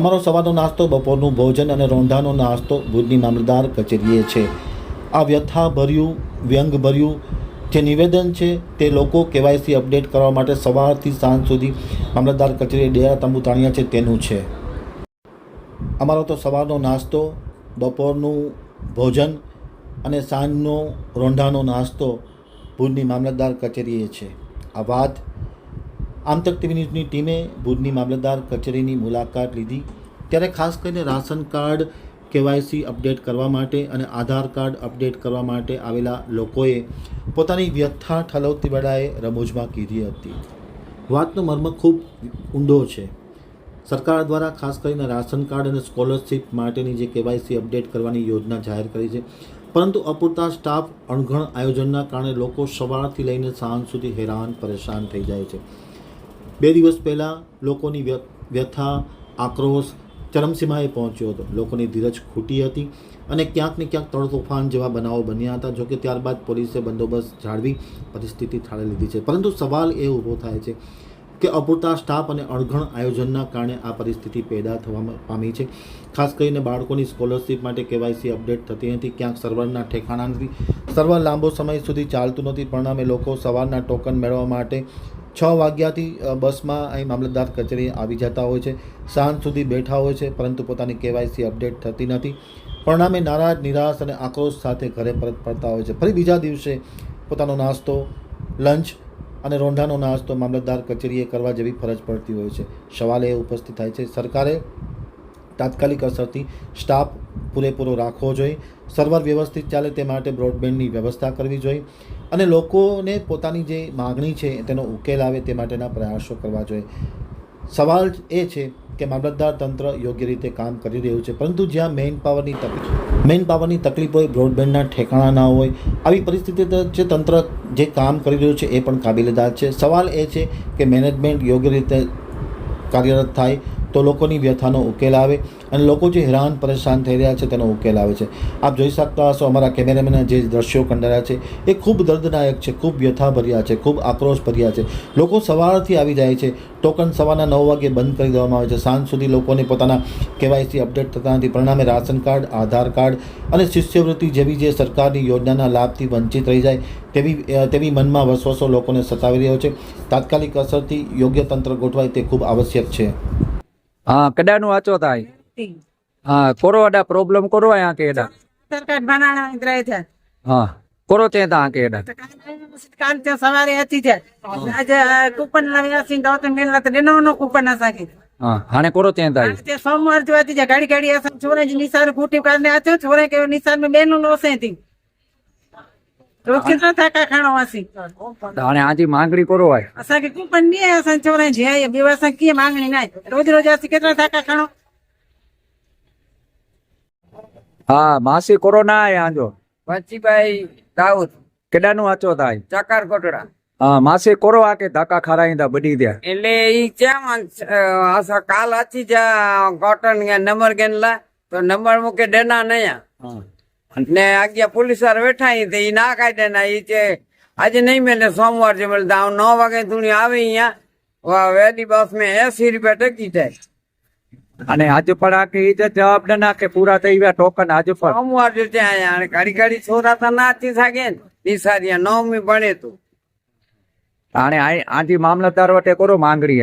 અમારો સવારનો નાસ્તો, બપોરનું ભોજન અને રોંઢાનો નાસ્તો ભુજની મામલતદાર કચેરીએ છે. આ વ્યથાભર્યું, વ્યંગભર્યું જે નિવેદન છે તે લોકો કેવાયસી અપડેટ કરવા માટે સવારથી સાંજ સુધી મામલતદાર કચેરી ડેરા તંબુ તાણ્યા છે તેનું છે. અમારો તો સવારનો નાસ્તો, બપોરનું ભોજન અને સાંજનો રોંઢાનો નાસ્તો ભુજની મામલતદાર કચેરીએ છે. આ વાત આમતક ટીવી ન્યૂઝની ટીમે ભુજની મામલતદાર કચેરીની મુલાકાત લીધી. ત્યારે ખાસ કરીને રાશન કાર્ડ કેવાયસી અપડેટ કરવા માટે અને આધાર કાર્ડ અપડેટ કરવા માટે આવેલા લોકોએ પોતાની વ્યથા ઠલવતી વેળાએ રમૂજમાં કીધી હતી. વાતનો મર્મ ખૂબ ઊંડો છે. સરકાર દ્વારા ખાસ કરીને રાશન કાર્ડ અને સ્કોલરશિપ માટેની જે કેવાયસી અપડેટ કરવાની યોજના જાહેર કરી છે, પરંતુ અપૂરતા સ્ટાફ અણઘણ આયોજનના કારણે લોકો સવારથી લઈને સાંજ સુધી હેરાન પરેશાન થઈ જાય છે. બે દિવસ પહેલાં લોકોની વ્ય- વ્યથા, આક્રોશ ચરમસીમાએ પહોંચ્યો હતો. લોકોની ધીરજ ખૂટી હતી અને ક્યાંક ને ક્યાંક તળ તોફાન જેવા બનાવો બન્યા હતા, જોકે ત્યારબાદ પોલીસે બંદોબસ્ત જાળવી પરિસ્થિતિ થાળે લીધી છે. પરંતુ સવાલ એ ઊભો થાય છે કે અપૂરતા સ્ટાફ અને અણઘણ આયોજનના કારણે આ પરિસ્થિતિ પેદા થવા પામી છે. ખાસ કરીને બાળકોની સ્કોલરશિપ માટે કેવાયસી અપડેટ થતી નથી ક્યાંક સર્વરના ઠેકાણા નથી સર્વર લાંબો સમય સુધી ચાલતું નથી. પરિણામે લોકો સવારના ટોકન મેળવવા માટે છ વાગ્યાથી બસમાં અહીં મામલતદાર કચેરી આવી જતા હોય છે. સાંજ સુધી બેઠા હોય છે, પરંતુ પોતાની કેવાયસી અપડેટ થતી નથી. પરિણામે નારાજ, નિરાશ અને આક્રોશ સાથે ઘરે પરત ફરતા હોય છે. ફરી બીજા દિવસે પોતાનો નાસ્તો, લંચ અને રોંઢાનો નાસ્તો મામલતદાર કચેરીએ કરવા જેવી ફરજ પડતી હોય છે. સવાલ એ ઉપસ્થિત થાય છે, સરકારે તાત્કાલિક અસરથી સ્ટાફ પૂરેપૂરો રાખવો જોઈએ. સર્વર વ્યવસ્થિત ચાલે તે માટે બ્રોડબેન્ડની વ્યવસ્થા કરવી જોઈએ અને લોકોને પોતાની જે માગણી છે તેનો ઉકેલ આવે તે માટેના પ્રયાસો કરવા જોઈએ. સવાલ એ છે કે મામલતદાર તંત્ર યોગ્ય રીતે કામ કરી રહ્યું છે, પરંતુ જ્યાં મેઇન પાવરની તકલીફ મેઇન પાવરની તકલીફ હોય, બ્રોડબેન્ડના ઠેકાણા ના હોય, આવી પરિસ્થિતિ જે તંત્ર જે કામ કરી રહ્યું છે એ પણ કાબિલેદાર છે. સવાલ એ છે કે મેનેજમેન્ટ યોગ્ય રીતે કાર્યરત થાય તો લોકોની વ્યથાનો ઉકેલ આવે અને લોકો જે હેરાન પરેશાન થઈ રહ્યા છે તેનો ઉકેલ આવે છે. આપ જોઈ શકતા હશો અમારા કેમેરામેનના જે દ્રશ્યો કંડાર્યા છે, એ ખૂબ દર્દનાયક છે, ખૂબ વ્યથાભર્યા છે, ખૂબ આક્રોશ ભર્યા છે. લોકો સવારથી આવી જાય છે. ટોકન સવારના નવ વાગે બંધ કરી દેવામાં આવે છે. સાંજ સુધી લોકોને પોતાના કેવાયસી અપડેટ થતા નથી. પરિણામે રાશન કાર્ડ, આધાર કાર્ડ અને શિષ્યવૃત્તિ જેવી જે સરકારની યોજનાના લાભથી વંચિત રહી જાય તેવી તેવી મનમાં વસવસો લોકોને સતાવી રહ્યો છે. તાત્કાલિક અસરથી યોગ્ય તંત્ર ગોઠવાય તે ખૂબ આવશ્યક છે. હા કડાનું વાંચો થાય હા કોરો અડા પ્રોબ્લેમ કરો આ કે એડા સરકાર બનાવવા ઇતરાય છે હા કોરો તે તા કે એડા તો કાલ તે સવારે હતી છે આજે કૂપન લાવ્યા છે તો તમે મેલા તો દેનો નો કૂપન અસાકી હા હાણે કોરો તે તા તે સોમવાર જો હતી છે ગાડી ગાડી અસા છોરે જ નિશાન ફૂટી કાઢને આચો છોરે કે નિશાન મે બેનો નો સે કેટલા થાકા ખાણો વાસી. હાણે આજી માંગણી કરો હોય અસા કે કૂપનની અસા છોરે જે બેવાસા કી માંગણી નાય. રોજ રોજ આસી કેટલા થાકા ખાણો? હા માસી કોરો ના આયા આજો. વંશીભાઈ દાઉદ. કેડાનું વાંચો થાય? ચકાર કોટડા હા માસી કોરો આ કે ધાકા ખારાઈંદા બધી દે એટલે ઈ કેમ અસા કાલ હતી જા કોટન કે નંબર ગેનલા તો નંબર મૂકે ડેના નયા. હા. ને આગિયા પોલીસવાળા બેઠા તે ઈ ના કાઢે ના એ છે આજે નહીં મેલે સોમવાર છે મેલે દાવ નવ વાગે ધૂણી આવે અહીંયા. વહેલી બસ મેં એસી રૂપિયા ટકી જાય. અને આજે પણ આ કે ઈ જવાબ ના નાખે પૂરા થઈ ગયા ટોકન આજે પણ. સોમવાર જો ત્યાં ઘડી ઘડી છોરા તો નાચી થાકે ને. નિસારિયા નવમી ભણે તું. હાણે આ- આજી મામલતદાર વટે કરો માંગણી